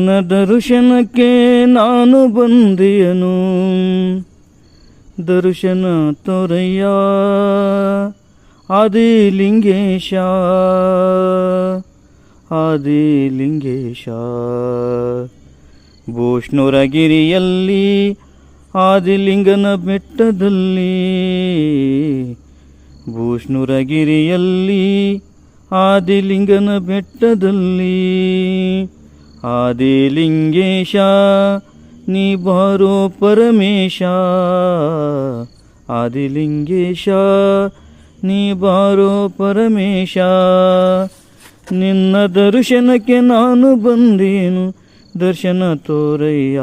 ನ ದರ್ಶನಕ್ಕೆ ನಾನು ಬಂದಿಯನು. ದರ್ಶನ ತೋರಯ್ಯ ಆದಿಲಿಂಗೇಶ. ಆದಿಲಿಂಗೇಶ. ಭೂಷ್ಣುರಗಿರಿಯಲ್ಲಿ ಆದಿಲಿಂಗನ ಬೆಟ್ಟದಲ್ಲಿ. ಭೂಷ್ಣುರಗಿರಿಯಲ್ಲಿ ಆದಿಲಿಂಗನ ಬೆಟ್ಟದಲ್ಲಿ. ಆದಿಲಿಂಗೇಶ ನೀ ಬಾರೋ ಪರಮೇಶ ಆದಿಲಿಂಗೇಶ ನೀ ಬಾರೋ ಪರಮೇಶ ನಿನ್ನ ದರ್ಶನಕ್ಕೆ ನಾನು ಬಂದೇನು ದರ್ಶನ ತೋರಯ್ಯ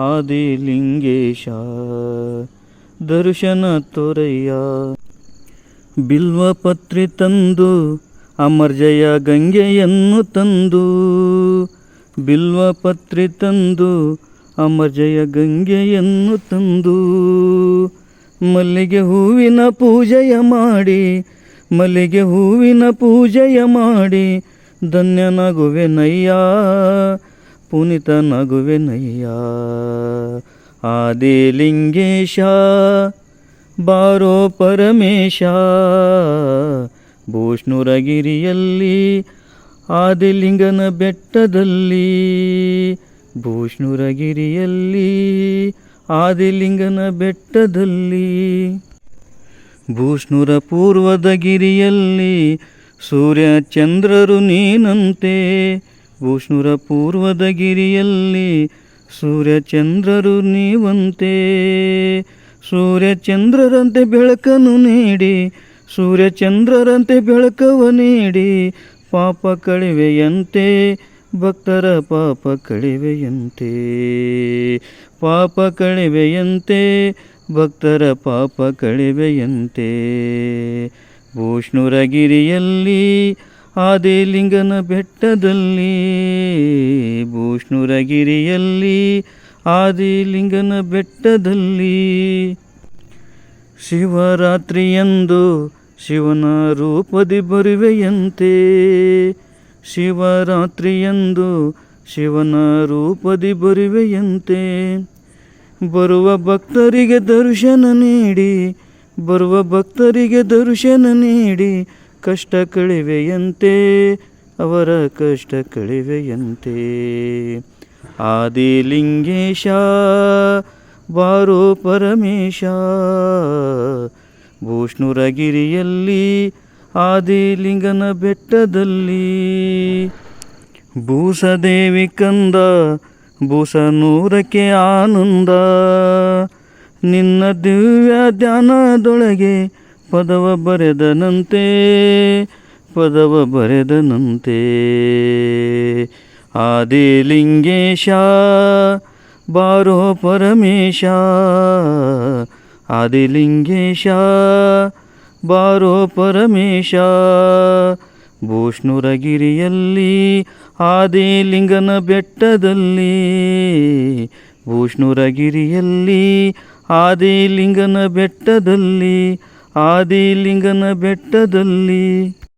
ಆದಿಲಿಂಗೇಶ ದರ್ಶನ ತೋರಯ್ಯ ಬಿಲ್ವಪತ್ರಿ ತಂದು ಅಮರ್ಜಯ ಗಂಗೆಯನ್ನು ತಂದು ಬಿಲ್ವಪತ್ರಿ ತಂದು ಅಮರ್ಜಯ ಗಂಗೆಯನ್ನು ತಂದು, ಮಲ್ಲಿಗೆ ಹೂವಿನ ಪೂಜೆಯ ಮಾಡಿ, ಮಲ್ಲಿಗೆ ಹೂವಿನ ಪೂಜೆಯ ಮಾಡಿ ಧನ್ಯನಾಗುವೆನಯ್ಯ ಪುನಿತನಾಗುವೆನಯ್ಯ ಆದಿಲಿಂಗೇಶ, ಬಾರೋ ಪರಮೇಶ ಭೂಷ್ಣುರಗಿರಿಯಲ್ಲಿ, ಆದಿಲಿಂಗನ ಬೆಟ್ಟದಲ್ಲಿ. ಭೂಷ್ಣುರಗಿರಿಯಲ್ಲಿ, ಆದಿಲಿಂಗನ ಬೆಟ್ಟದಲ್ಲಿ. ಭೂಷ್ಣುರ ಪೂರ್ವದ ಗಿರಿಯಲ್ಲಿ, ಸೂರ್ಯ ಚಂದ್ರರು ನೀನಂತೆ. ಭೂಷ್ಣುರ ಪೂರ್ವದ ಗಿರಿಯಲ್ಲಿ, ಸೂರ್ಯ ಚಂದ್ರರು ನೀವಂತೆ. ಸೂರ್ಯ ಚಂದ್ರರಂತೆ ಬೆಳಕನ್ನು ನೀಡಿ ಸೂರ್ಯ ಚಂದ್ರರಂತೆ ಬೆಳಕವ ನೀಡಿ ಪಾಪ ಕಳಿವೆಯಂತೆ, ಭಕ್ತರ ಪಾಪ ಕಳಿವೆಯಂತೆ. ಪಾಪ ಕಳಿವೆಯಂತೆ, ಭಕ್ತರ ಪಾಪ ಕಳಿವೆಯಂತೆ. ಭೂಷ್ಣುರಗಿರಿಯಲ್ಲಿ, ಆದಿಲಿಂಗನ ಬೆಟ್ಟದಲ್ಲಿ. ಭೂಷ್ಣುರಗಿರಿಯಲ್ಲಿ, ಆದಿಲಿಂಗನ ಬೆಟ್ಟದಲ್ಲಿ. ಶಿವರಾತ್ರಿಯಂದು ಶಿವನ ರೂಪದಿ ಬರುವೆಯಂತೆ. ಶಿವರಾತ್ರಿಯಂದು ಶಿವನ ರೂಪದಿ ಬರುವೆಯಂತೆ. ಬರುವ ಭಕ್ತರಿಗೆ ದರ್ಶನ ನೀಡಿ, ಬರುವ ಭಕ್ತರಿಗೆ ದರ್ಶನ ನೀಡಿ, ಕಷ್ಟ ಕಳಿವೆಯಂತೆ, ಅವರ ಕಷ್ಟ ಕಳಿವೆಯಂತೆ. ಆದಿಲಿಂಗೇಶ ಬಾರೋ ಪರಮೇಶ. ಭೂಷ್ಣುರಗಿರಿಯಲ್ಲಿ ಆದಿಲಿಂಗನ ಬೆಟ್ಟದಲ್ಲಿ ಭೂಸದೇವಿ ಕಂದ, ಭೂಸನೂರಕ್ಕೆ ಆನಂದ. ನಿನ್ನ ದಿವ್ಯ ಧ್ಯಾನದೊಳಗೆ ಪದವ ಬರೆದನಂತೆ ಪದವ ಬರೆದನಂತೆ. ಆದಿಲಿಂಗೇಶ ಬಾರೋ ಪರಮೇಶ ಆದಿಲಿಂಗೇಶ ಬಾರೋ ಪರಮೇಶ ಭೂಷ್ಣುರಗಿರಿಯಲ್ಲಿ ಆದಿಲಿಂಗನ ಬೆಟ್ಟದಲ್ಲಿ ಭೂಷ್ಣುರಗಿರಿಯಲ್ಲಿ ಆದಿಲಿಂಗನ ಬೆಟ್ಟದಲ್ಲಿ ಆದಿಲಿಂಗನ ಬೆಟ್ಟದಲ್ಲಿ.